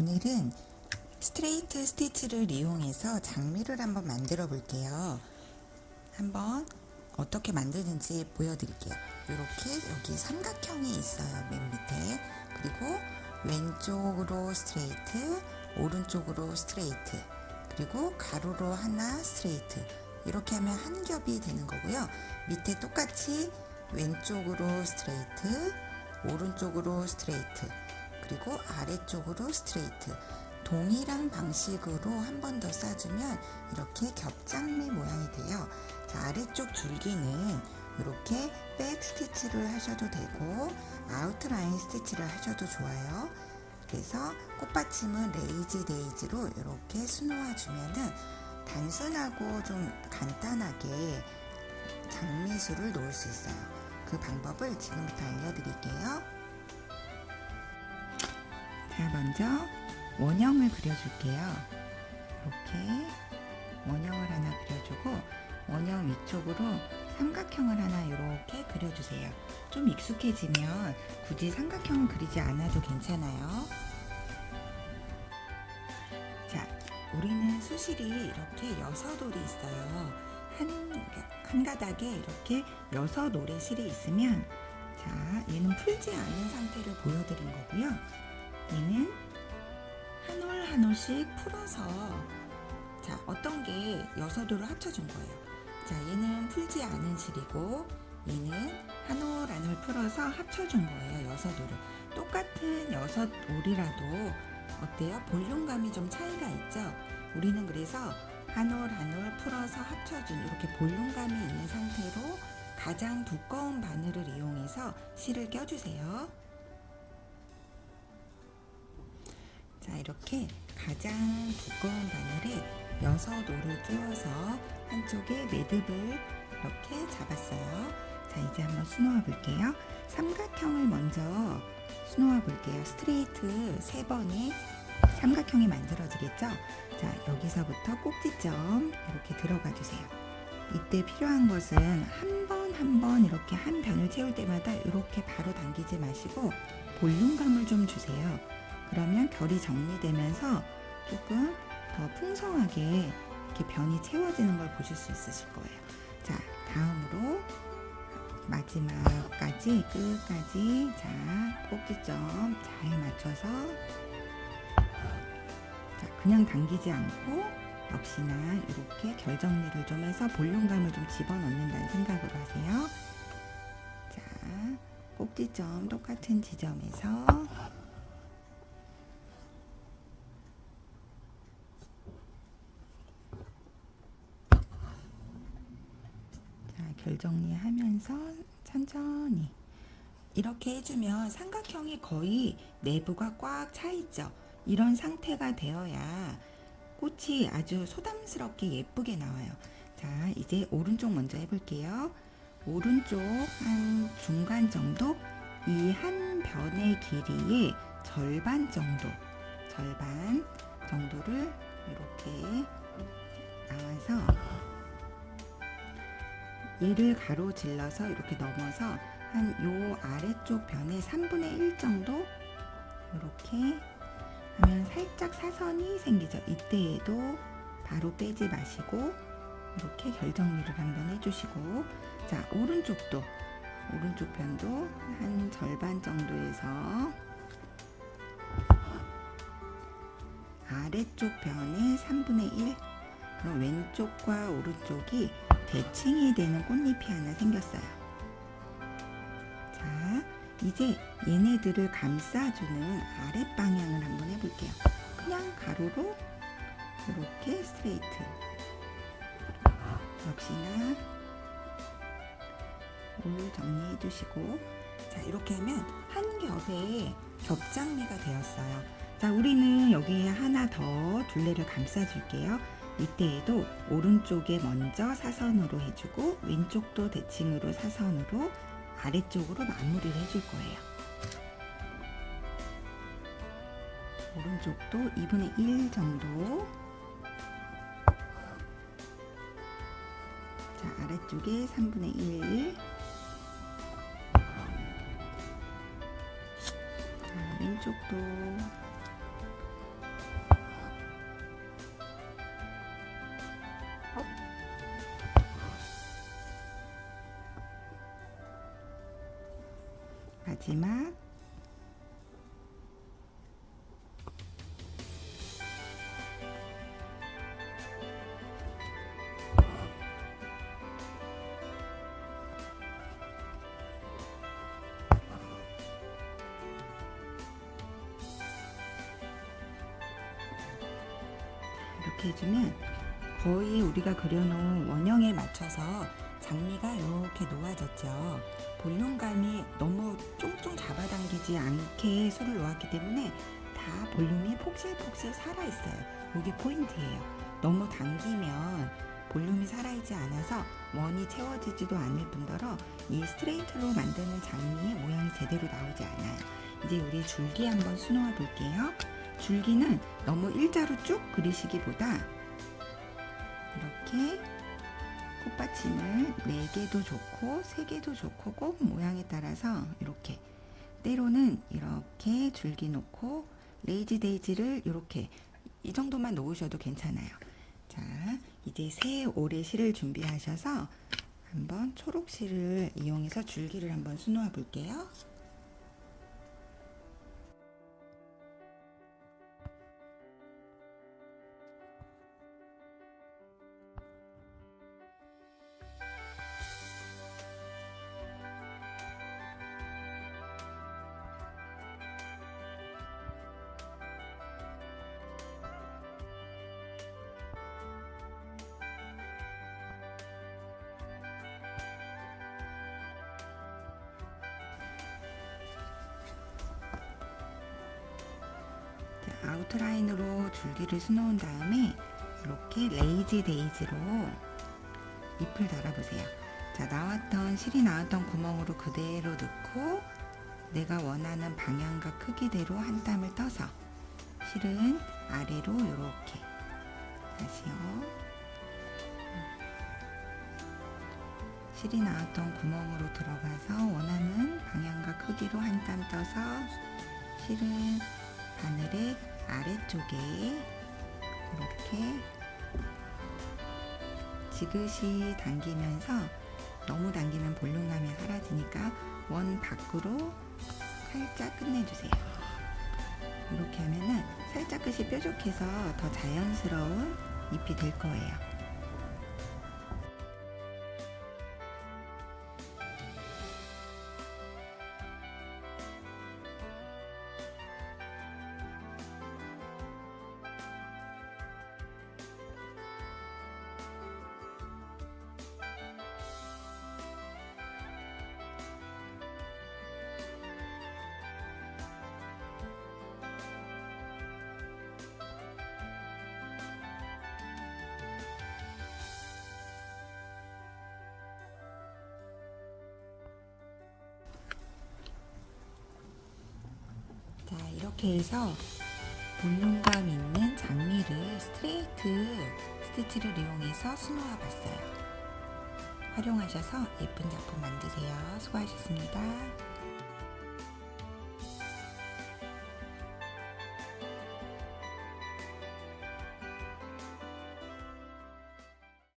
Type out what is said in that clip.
오늘은 스트레이트 스티치를 이용해서 장미를 한번 만들어 볼게요. 한번 어떻게 만드는지 보여드릴게요. 이렇게 여기 삼각형이 있어요. 맨 밑에. 그리고 왼쪽으로 스트레이트, 오른쪽으로 스트레이트, 그리고 가로로 하나 스트레이트. 이렇게 하면 한 겹이 되는 거고요. 밑에 똑같이 왼쪽으로 스트레이트, 오른쪽으로 스트레이트, 그리고 아래쪽으로 스트레이트. 동일한 방식으로 한 번 더 싸주면 이렇게 겹장미 모양이 돼요. 자, 아래쪽 줄기는 이렇게 백 스티치를 하셔도 되고 아웃라인 스티치를 하셔도 좋아요. 그래서 꽃받침은 레이지 데이지로 이렇게 수놓아 주면은 단순하고 좀 간단하게 장미수를 놓을 수 있어요. 그 방법을 지금부터 알려드릴게요. 자, 먼저 원형을 그려줄게요. 이렇게 원형을 하나 그려주고 원형 위쪽으로 삼각형을 하나 이렇게 그려주세요. 좀 익숙해지면 굳이 삼각형을 그리지 않아도 괜찮아요. 자, 우리는 수실이 이렇게 여섯 올이 있어요. 한, 한 가닥에 이렇게 여섯 올의 실이 있으면 자, 얘는 풀지 않은 상태를 보여드린 거고요. 얘는 한 올 한 올씩 풀어서 자, 어떤 게 올을 합쳐준 거예요. 자, 얘는 풀지 않은 실이고 얘는 한 올 한 올 풀어서 합쳐준 거예요. 올을. 똑같은 여섯 올이라도 어때요? 볼륨감이 좀 차이가 있죠? 우리는 그래서 한 올 한 올 풀어서 합쳐준 이렇게 볼륨감이 있는 상태로 가장 두꺼운 바늘을 이용해서 실을 껴주세요. 자, 이렇게 가장 두꺼운 바늘에 여섯 올을 끼워서 한쪽에 매듭을 이렇게 잡았어요. 자, 이제 한번 수놓아 볼게요. 삼각형을 먼저 수놓아 볼게요. 스트레이트 세 번에 삼각형이 만들어지겠죠? 자, 여기서부터 꼭지점 이렇게 들어가 주세요. 이때 필요한 것은 한 번 한 번 이렇게 한 변을 채울 때마다 이렇게 바로 당기지 마시고 볼륨감을 좀 주세요. 그러면 결이 정리되면서 조금 더 풍성하게 이렇게 변이 채워지는 걸 보실 수 있으실 거예요. 자, 다음으로 마지막까지 끝까지 자 꼭지점 잘 맞춰서 자 그냥 당기지 않고 역시나 이렇게 결 정리를 좀 해서 볼륨감을 좀 집어넣는다는 생각으로 하세요. 자 꼭지점 똑같은 지점에서 결 정리하면서 천천히 이렇게 해주면 삼각형이 거의 내부가 꽉 차 있죠. 이런 상태가 되어야 꽃이 아주 소담스럽게 예쁘게 나와요. 자, 이제 오른쪽 먼저 해볼게요. 오른쪽 한 중간 정도, 이 한 변의 길이의 절반 정도, 절반 정도를 이렇게 나와서 얘를 가로질러서 이렇게 넘어서 한 요 아래쪽 변의 3분의 1 정도 이렇게 하면 살짝 사선이 생기죠. 이때에도 바로 빼지 마시고 이렇게 결 정리를 한번 해주시고 자 오른쪽도 오른쪽 편도 한 절반 정도에서 아래쪽 변의 3분의 1 그럼 왼쪽과 오른쪽이 대칭이 되는 꽃잎이 하나 생겼어요. 자, 이제 얘네들을 감싸주는 아랫 방향을 한번 해볼게요. 그냥 가로로 이렇게 스트레이트. 역시나 올 정리해 주시고 자 이렇게 하면 한 겹에 겹장미가 되었어요. 자 우리는 여기에 하나 더 둘레를 감싸 줄게요. 이때에도 오른쪽에 먼저 사선으로 해주고 왼쪽도 대칭으로 사선으로 아래쪽으로 마무리를 해줄 거예요. 오른쪽도 2분의 1 정도. 자, 아래쪽에 3분의 1. 자, 왼쪽도 마지막 이렇게 해주면 거의 우리가 그려놓은 원형에 맞춰서 장미가 이렇게 놓아졌죠. 볼륨감이 너무 쫑쫑 잡아당기지 않게 술을 놓았기 때문에 다 볼륨이 폭실폭실 살아있어요. 이게 포인트예요. 너무 당기면 볼륨이 살아있지 않아서 원이 채워지지도 않을 뿐더러 이 스트레이트로 만드는 장미의 모양이 제대로 나오지 않아요. 이제 우리 줄기 한번 수놓아 볼게요. 줄기는 너무 일자로 쭉 그리시기보다 이렇게 꽃받침을 4개도 좋고 3개도 좋고 꽃 모양에 따라서 이렇게 때로는 이렇게 줄기 놓고 레이지 데이지를 이렇게 이 정도만 놓으셔도 괜찮아요. 자, 이제 새 올해 실을 준비하셔서 한번 초록 실을 이용해서 줄기를 한번 수놓아 볼게요. 아우트라인으로 줄기를 수놓은 다음에 이렇게 레이지 데이지로 잎을 달아보세요. 자, 나왔던 실이 나왔던 구멍으로 그대로 넣고 내가 원하는 방향과 크기대로 한 땀을 떠서 실은 아래로 이렇게 다시요. 실이 나왔던 구멍으로 들어가서 원하는 방향과 크기로 한 땀 떠서 실은 바늘의 아래쪽에 이렇게 지그시 당기면서 너무 당기면 볼륨감이 사라지니까 원 밖으로 살짝 끝내주세요. 이렇게 하면은 살짝 끝이 뾰족해서 더 자연스러운 잎이 될 거예요. 이렇게 해서 볼륨감 있는 장미를 스트레이트 스티치를 이용해서 수놓아 봤어요. 활용하셔서 예쁜 작품 만드세요. 수고하셨습니다.